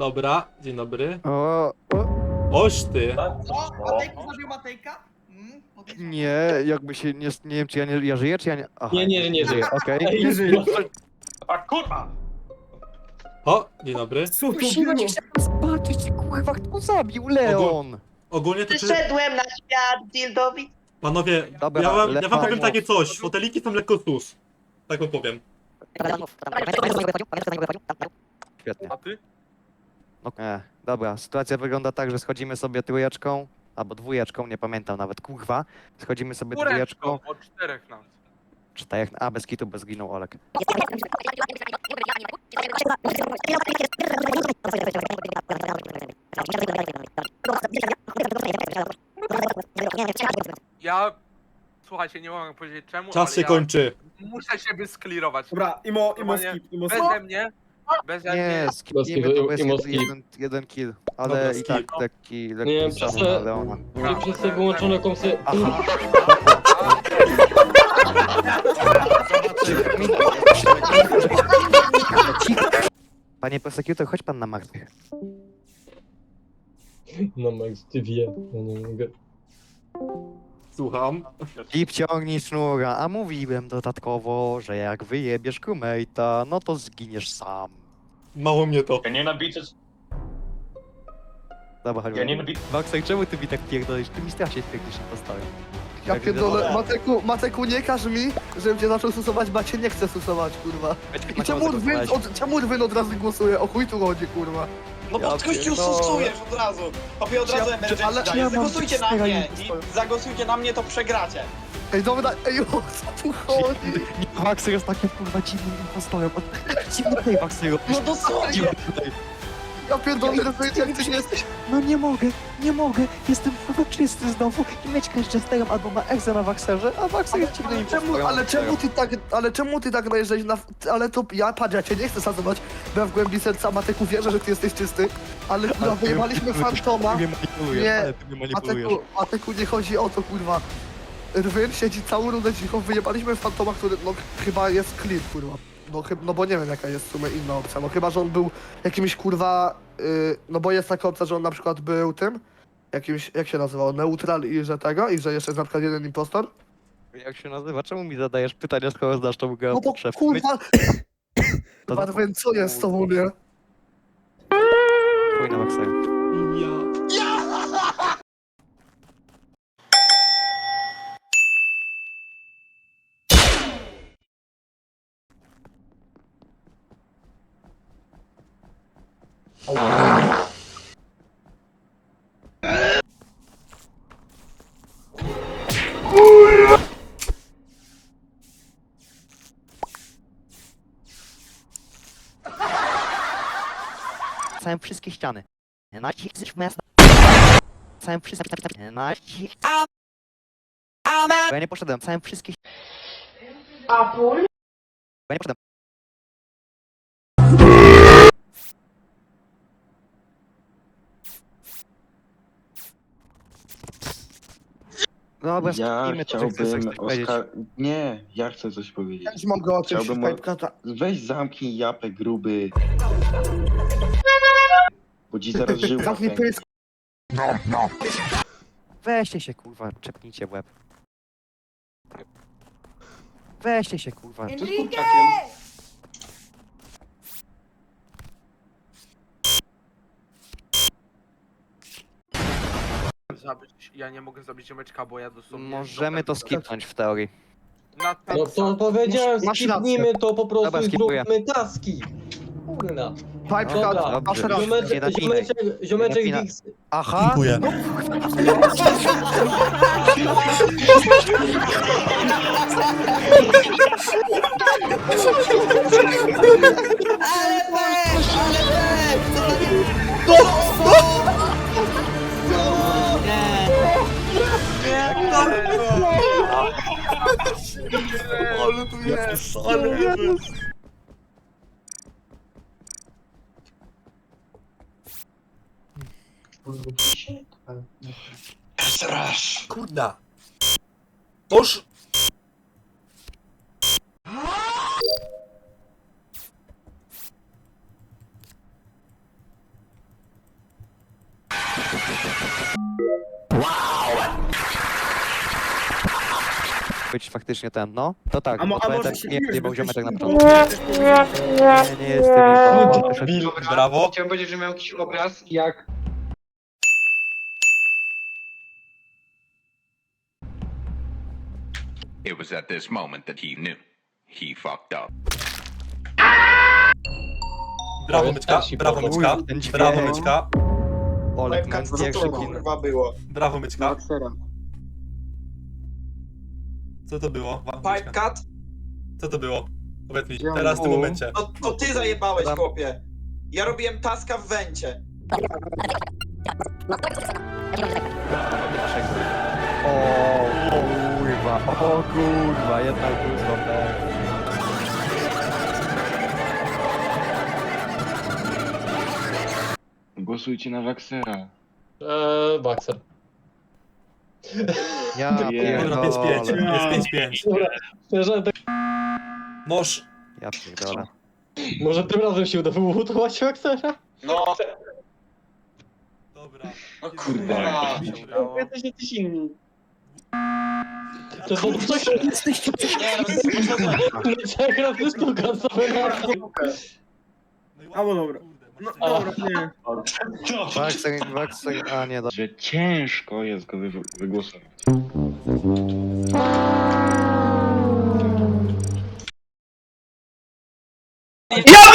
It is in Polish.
Dobra, dzień dobry. O, o, Oś ty. O, Matejka zabił Matejka? Mm, podejrzewam. nie, jakby się, nie, nie wiem czy ja, nie, ja żyję, czy ja nie... Aha, Nie, nie, nie żyję. Okej. Nie żyję. A kurwa! O, dzień dobry. Co Musimy było? cię zobaczyć, kurwa, kto zabił Leon? Ogólnie to czy... Przyszedłem na świat, Dildowi. Panowie, Dobra, ja wam, ja lepa, wam powiem takie coś. Foteliki są lekko sus. Tak wam powiem. Świetnie. A ty? No, e, dobra, sytuacja wygląda tak, że schodzimy sobie trójeczką, albo dwójeczką, nie pamiętam nawet, kurwa. Schodzimy sobie dwójeczką, Kureczką, od czterech nas. czterech, a bez kitu, bez zginął Olek. Ja... Słuchajcie, nie mogę powiedzieć czemu, Czas ale się ja kończy. muszę siebie sklirować. Dobra, imo, imo Normalnie skip, imo skip. Beze mnie, beze mnie... Nie, skipnijmy to, bo jest skip. jeden, jeden kill, ale Dobra, i tak skip. lekki, Nie lekki wiem, strzał przez na Leona. Nie przez te wyłączone komsy. Aha. Panie prosecutor, chodź pan na martwych. No Max, ty wie. No nie mogę. Słucham. I wciągnij sznura, a mówiłem dodatkowo, że jak wyjebiesz crewmate'a, no to zginiesz sam. Mało mnie to. Ja nienawidzę, Dobra, chodź. ja nienawidzę, Maxaj, czemu ty mi tak pierdolisz? Ty mi strasznie pierdolisz na postawę. Ja Tak, pierdolę, dobra. Mateku, Mateku nie każ mi, żebym cię zaczął stosować, bo ja cię nie chcę stosować, kurwa. I czemu Rwyn od, czemu Rwyn od razu głosuje? O chuj tu chodzi, kurwa. No bo Ja kościół pierdolę. stosujesz od razu. Obie od Czy ja- razu czy- emergency ale- daje. ja mam Zagłosujcie na mnie i zagłosujcie na mnie, to przegracie. Ej, dobra, ej, o co tu chodzi? Maxaj jest takim kurwa dziwnym impostorem. Dziwny Maxaj robisz. No dosłownie. Ja pierdolę, Rwyn, jak ty nie jesteś... No nie mogę, nie mogę. Jestem kurwa czysty znowu. I mieć z Jesterem albo ma Exe na Waxerze, a Waxer jest Ale czemu, ale czemu ty tak, ale czemu ty tak najeżdżasz na... Ale to, ja, patrz, ja cię nie chcę sazować, bo ja w głębi serca Mateku wierzę, że ty jesteś czysty, ale kurwa, wyjebaliśmy Fantoma. Ty mnie manipulujesz, Nie, ale ty mnie manipulujesz. Mateku, Mateku, nie chodzi o to, kurwa. Rwyn siedzi całą rundę cicho, wyjebaliśmy Fantoma, który, no, chyba jest clean, kurwa. No, no bo nie wiem, jaka jest w sumie inna opcja, no chyba, że on był jakimś, kurwa, y, no bo jest taka opcja, że on na przykład był tym, jakimś, jak się nazywał, neutral i że tego, i że jeszcze jest na przykład jeden impostor. Jak się nazywa? Czemu mi zadajesz pytania, skoro znasz tą grę No bo, szef? kurwa, To kurwa, Rwyn, co jest z tobą, nie? Chuj na Waxera. Całym wszystkie ściany. Nacisk miasta. Całym wszystkie Nacisk. Bo ja nie poszedłem, całym wszystkie A pól? Bo ja nie poszedłem. Dobra, Ja skipnijmy to, czy chcesz coś chciałbym powiedzieć. Oskar... Nie, ja chcę coś powiedzieć. Ja już mogę o czymś Chciałbym o- pipkata. Weź zamknij japę gruby. Bo ci zaraz żył Zamknij pysk. Weźcie się kurwa, czepnijcie w łeb. Weźcie się kurwa. Enrique! Zabić, ja nie mogę zabić ziomeczka, bo ja dosłownie... Możemy to skipnąć w teorii. Na ten No to powiedziałem, masz skipnijmy to po prostu Dobra, i skipuję. zróbmy taski. Kurna. Pipkat, Dobra, masz rację. Ziomeczek, Jeden ziomeczek, ziomeczek Jeden. Aha! Dziękuję. Ale Ale tu jest, ale jest. Być faktycznie ten, no. To tak, A mo- bo a to może tak się nie, nie nie był ziomek tak na początku. Nie, nie jestem info. on wyszedł- Brawo. Chciałem powiedzieć, że miał jakiś obraz. Jak? It was at this moment that he knew. He fucked up. Brawo, Myczka. Brawo. Myczka. Ten dźwięk. Brawo, Myczka. Olek, no kill. kurwa było? Brawo, Myczka. Co to było? Pipe cut? Co to było? Powiedz mi, teraz w tym momencie. No to ty zajebałeś, chłopie. Ja robiłem taska w wencie. O kurwa, o kurwa, jednak kurwa, tak. Głosujcie na Waxera. Eee, Baxer. Ja Dobra, 5-5. pierdolę. Jest 5-5. Dobra, szczerze, tak. Ja pierdolę. może tym razem się uda wyłutować Baxera? No, Dobra. no kurwa. Jesteś jakiś inny. To są coś, no, trzech razy sztuka sobie na No i Albo ładnie, dobra. No dobra, nie. Waxer, Waxer, a nie, do... Że ciężko jest go wy wygłosować. Ja